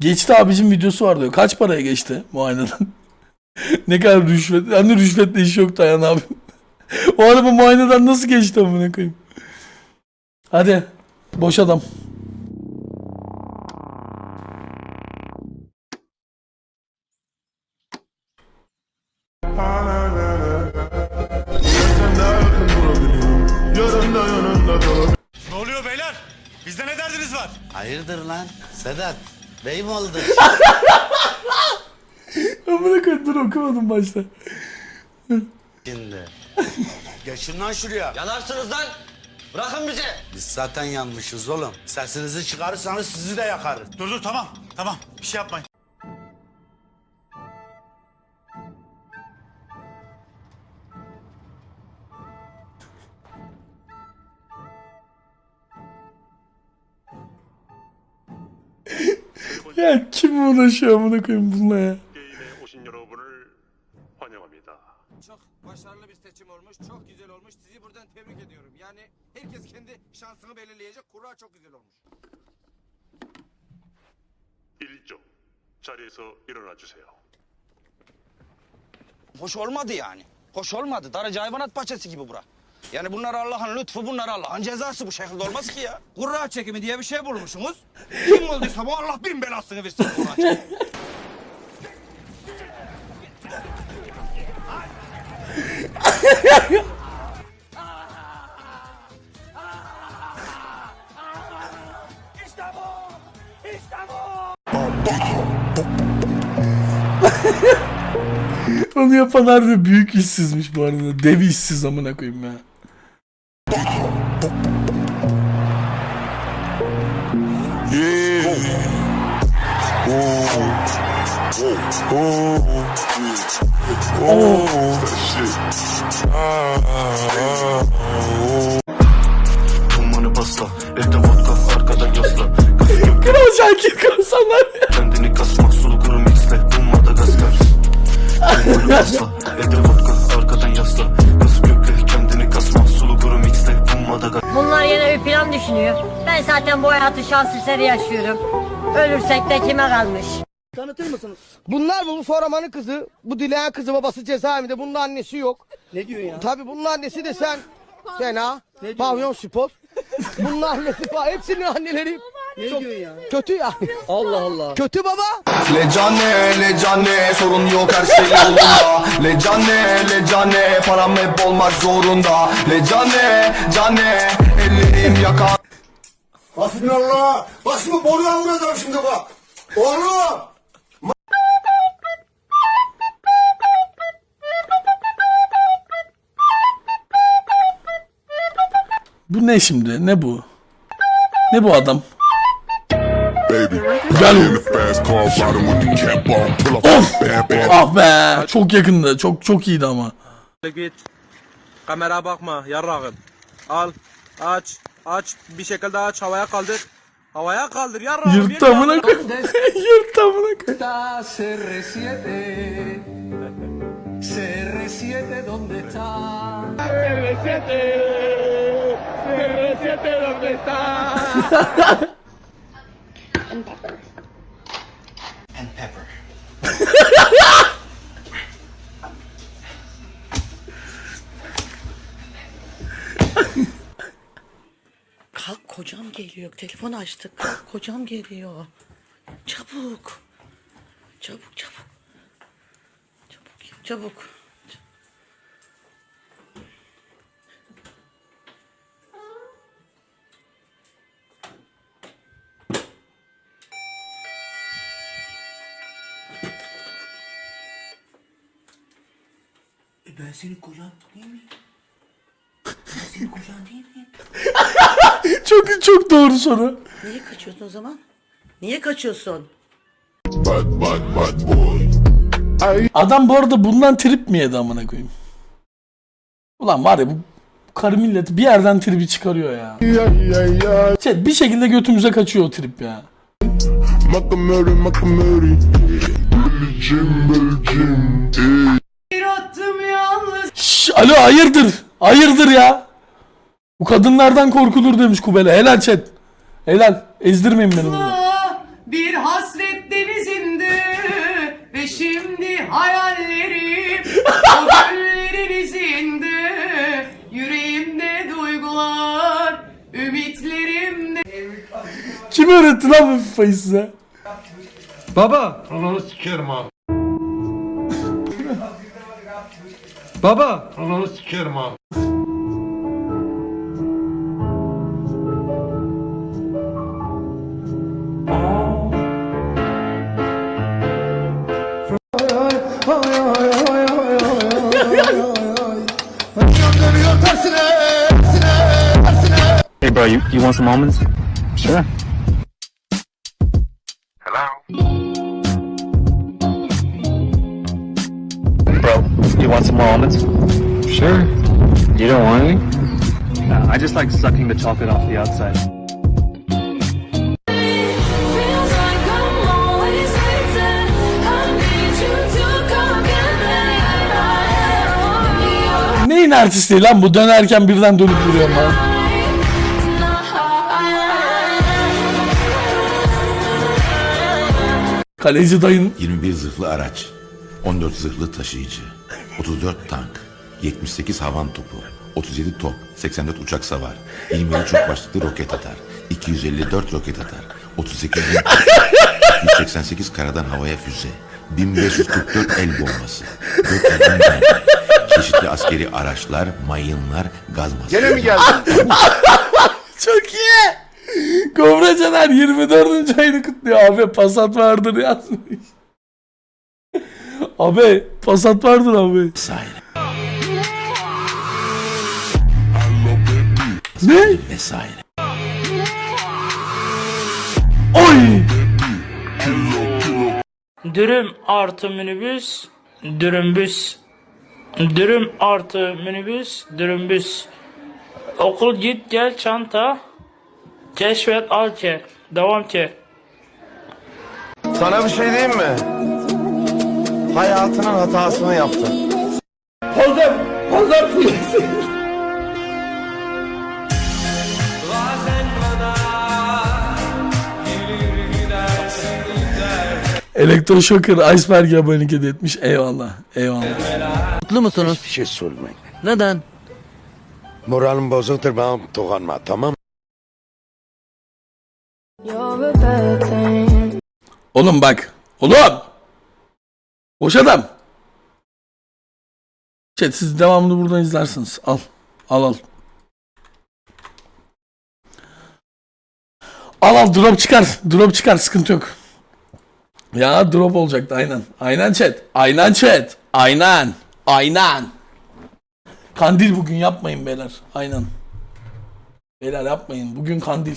Geçti abicim videosu var diyor. Kaç paraya geçti muayeneden? ne kadar rüşvet. Hani rüşvetle iş yoktu Ayhan abi. o araba muayeneden nasıl geçti amına koyayım? Hadi. Boş adam. Ne oluyor beyler? Bizde ne derdiniz var? Hayırdır lan? Sedat, bey mi oldun? Amına koyayım dur okumadım başta. Şimdi. Geçin lan şuraya. Yanarsınız lan. Bırakın bizi. Biz zaten yanmışız oğlum. Sesinizi çıkarırsanız sizi de yakarız. Dur dur tamam. Tamam. Bir şey yapmayın. kim uğraşıyor amına koyayım bununla ya? 게임에 오신 여러분을 환영합니다. Çok başarılı bir seçim olmuş. Çok güzel olmuş. Sizi buradan tebrik ediyorum. Yani herkes kendi şansını belirleyecek. Kura çok güzel olmuş. 1조 자리에서 일어나 주세요. Hoş olmadı yani. Hoş olmadı. Darıcı hayvanat bahçesi gibi bura. Yani bunlar Allah'ın lütfu, bunlar Allah'ın cezası. Bu şekilde olmaz ki ya. Kura çekimi diye bir şey bulmuşsunuz. Kim olduysa bu Allah bin belasını versin kura çekimi. Onu yapan harbi büyük işsizmiş bu arada. Dev işsiz amına koyayım ya. Kral Şakir korsanlar ya. Kendini kasmak, sulu kuru mixle, bu Madagaskar kökle, kendini kasmak, sulu kuru mixle, bu Madagaskar Bunlar yine bir plan düşünüyor. Ben zaten bu hayatı şans eseri yaşıyorum. Ölürsek de kime kalmış? Bunlar bu Foraman'ın kızı, bu Dileğen kızı babası cezaevinde. Bunun annesi yok. Ne diyorsun ya? Tabii bunun annesi de sen. Fena. Pavyon spor. bunun annesi falan. Hepsinin anneleri. Ne diyorsun ya? Kötü yani. Allah Allah. Kötü baba. Lecane, lecane, sorun yok her şey yolunda Lecane, lecane, param hep olmak zorunda Lecane, cane, ellerim yakar Hasbinallah. Başımı boruya vuracağım şimdi bak. Oğlum. Bu ne şimdi? Ne bu? Ne bu adam? Of! Ah be! Çok yakındı. Çok çok iyiydi ama. Git. Kamera bakma yarrağım. Al. Aç. Aç. Bir şekilde aç. Havaya kaldır. Havaya kaldır yarrağım. Yırttı amına koyayım. Yırttı amına koyayım. CR7. CR7 ¿dónde está? And pepper. Kalk kocam geliyor. Telefon açtık. Kalk kocam geliyor. Çabuk. Çabuk çabuk. Çabuk çabuk. Senin kocan değil miyim? Ben senin kocan değil miyim? Çok çok doğru soru. Niye kaçıyorsun o zaman? Niye kaçıyorsun? Bad, bad, bad boy Adam bu arada bundan trip mi yedi amına koyayım? Ulan var ya bu karı milleti bir yerden tribi çıkarıyor ya. Chat bir şekilde götümüze kaçıyor o trip ya. Makamuri Bellicim, bellicim Şş, alo hayırdır? Hayırdır ya? Bu kadınlardan korkulur demiş Kubele. Helal chat. Helal. Ezdirmeyin beni burada. Bir hasret İşte şimdi hayallerim o güllerin izinde Yüreğimde duygular ümitlerimde Kim öğretti lan bu FIFA'yı size? Baba. Ananı sikerim ha. Baba. Ananı sikerim tersine. Hey bro, you, you want some almonds? Sure. Bro, you want some more almonds? Sure. You don't want any? Nah, I just like sucking the chocolate off the outside. Neyin artisti lan bu dönerken birden dönüp duruyorum lan. Kaleci dayın 21 zırhlı araç, 14 zırhlı taşıyıcı, 34 tank, 78 havan topu, 37 top, 84 uçak savar, 27 çok başlıklı roket atar, 254 roket atar, 38 bin 188 karadan havaya füze, 1544 el bombası, 4 adım mermi, çeşitli askeri araçlar, mayınlar, gaz maskesi. Gene mi geldin? çok iyi. Kobra Caner 24. ayını kutluyor. Abi Passat vardır yazmış. Abi Passat vardır abi. Vesaire, Ne? vesaire. Oy! Dürüm artı minibüs Dürümbüs Dürüm artı minibüs Dürümbüs Okul git gel çanta Keşfet al ki Devam ki Sana bir şey diyeyim mi? Hayatının hatasını yaptın. Pazar, pazar fiyatı. Elektroshocker Iceberg abonelik etmiş. Eyvallah. Eyvallah. Mutlu musunuz? Bir şey sormayın. Neden? Moralim bozuktur bana dokunma tamam Oğlum bak. Oğlum. Boş adam. Chat siz devamını buradan izlersiniz. Al. Al al. Al al drop çıkar. Drop çıkar sıkıntı yok. Ya drop olacaktı aynen. Aynen chat. Aynen chat. Aynen. Aynen. Kandil bugün yapmayın beyler. Aynen. Beyler yapmayın. Bugün kandil.